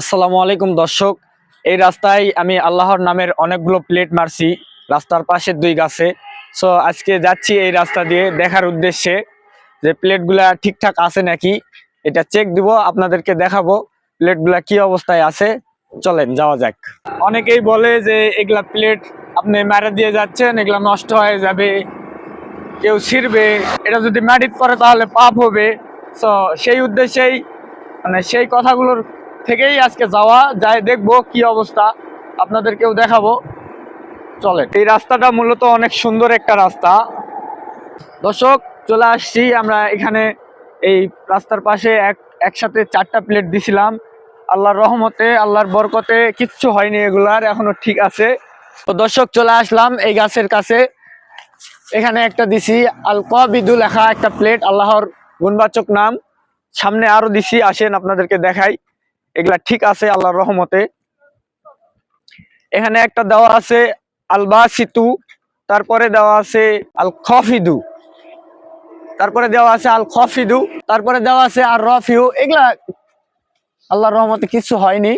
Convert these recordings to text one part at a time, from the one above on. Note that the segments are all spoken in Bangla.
আসসালামু আলাইকুম দর্শক। এই রাস্তায় আমি আল্লাহর নামের অনেকগুলো প্লেট মারছি। রাস্তার পাশের দুই গাছে। সো আজকে যাচ্ছি এই রাস্তা দিয়ে দেখার উদ্দেশ্যে যে প্লেটগুলা ঠিকঠাক আছে নাকি। এটা চেক দিব, আপনাদেরকে দেখাবো প্লেটগুলা কি অবস্থায় আছে। চলেন, যাওয়া যাক। অনেকেই বলে যে এগুলা প্লেট আপনি মারা দিয়ে যাচ্ছেন, এগুলা নষ্ট হয়ে যাবে, কেউ ছিঁড়বে। এটা যদি মাটিত পরে তাহলে পাপ হবে। সো সেই উদ্দেশ্যেই মানে সেই কথাগুলোর থেকেই আজকে যাওয়া যায়, দেখব কি অবস্থা। আপনাদেরকেও দেখাবো। চলে এই রাস্তাটা মূলত অনেক সুন্দর একটা রাস্তা। দর্শক, চলে আসছি আমরা এখানে। এই রাস্তার পাশে এক, একসাথে চারটা প্লেট দিছিলাম। আল্লাহর রহমতে, আল্লাহর বরকতে কিচ্ছু হয়নি এগুলার এখনও ঠিক আছে। তো দর্শক, চলে আসলাম এই গাছের কাছে। এখানে একটা দিছি আল কবিদু লেখা একটা প্লেট, আল্লাহর গুণবাচক নাম। সামনে আরও দিছি, আসেন আপনাদেরকে দেখাই। এগুলা ঠিক আছে আল্লাহর রহমতে। এখানে একটা দেওয়া আছে আল বাসিতু তারপরে দেওয়া আছে আল খফিদু তারপরে দেওয়া আছে আল খফিদু তারপরে দেওয়া আছে আর রফিউ এগুলা আল্লাহর রহমতে কিছু হয়নি।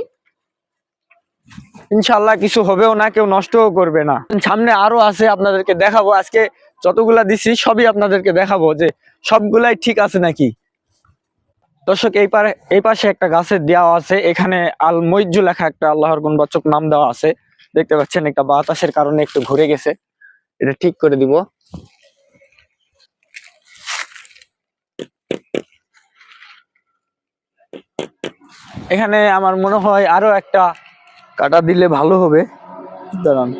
ইনশাল্লাহ কিছু হবেও না, কেউ নষ্টও করবে না। সামনে আরও আছে, আপনাদেরকে দেখাবো। আজকে যতগুলা দিছি, সবই আপনাদেরকে দেখাবো যে সবগুলাই ঠিক আছে নাকি? দর্শক, এই পারে এই পাশে একটা গাছের দেওয়া আছে। এখানে আল মৈজু লেখা একটা আল্লাহর গুণবাচক নাম দেওয়া আছে। দেখতে পাচ্ছেন, একটা বাতাসের কারণে একটু ঘুরে গেছে। এটা ঠিক করে দিব। এখানে আমার মনে হয় আরও একটা কাটা দিলে ভালো হবে। দাঁড়ান।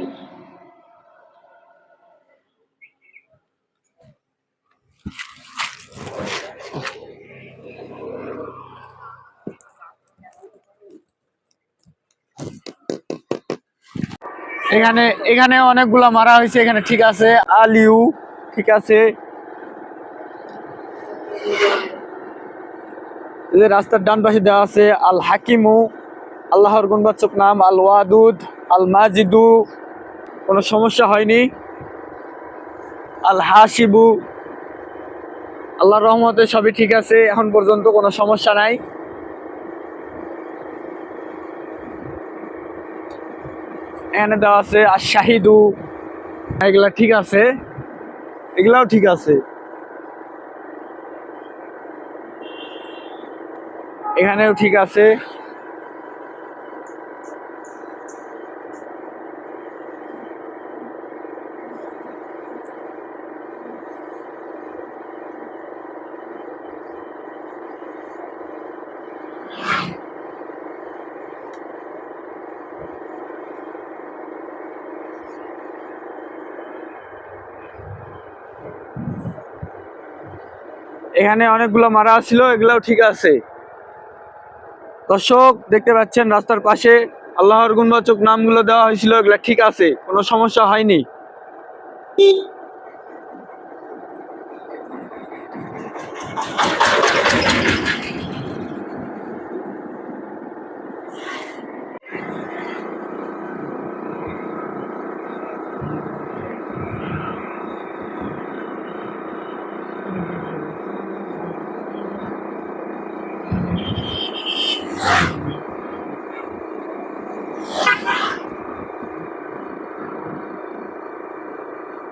এখানে এখানে অনেকগুলা মারা হয়েছে, এখানে ঠিক আছে। আলিউ, ঠিক আছে। রাস্তার ডান পাশে দেওয়া আছে আল হাকিমু আল্লাহর গুণবাচক নাম আল ওয়াদুদ আল মাজিদু কোনো সমস্যা হয়নি। আল হাসিবু আল্লাহর রহমতে সবই ঠিক আছে, এখন পর্যন্ত কোনো সমস্যা নাই। এখানে দেওয়া আছে আর শাহিদু। এগুলা ঠিক আছে। এগুলাও ঠিক আছে। এখানেও ঠিক আছে। এখানে অনেকগুলো মারা ছিল, এগুলাও ঠিক আছে। দর্শক, দেখতে পাচ্ছেন রাস্তার পাশে আল্লাহর গুণবাচক নামগুলো দেওয়া হয়েছিল, এগুলা ঠিক আছে, কোনো সমস্যা হয়নি।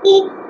一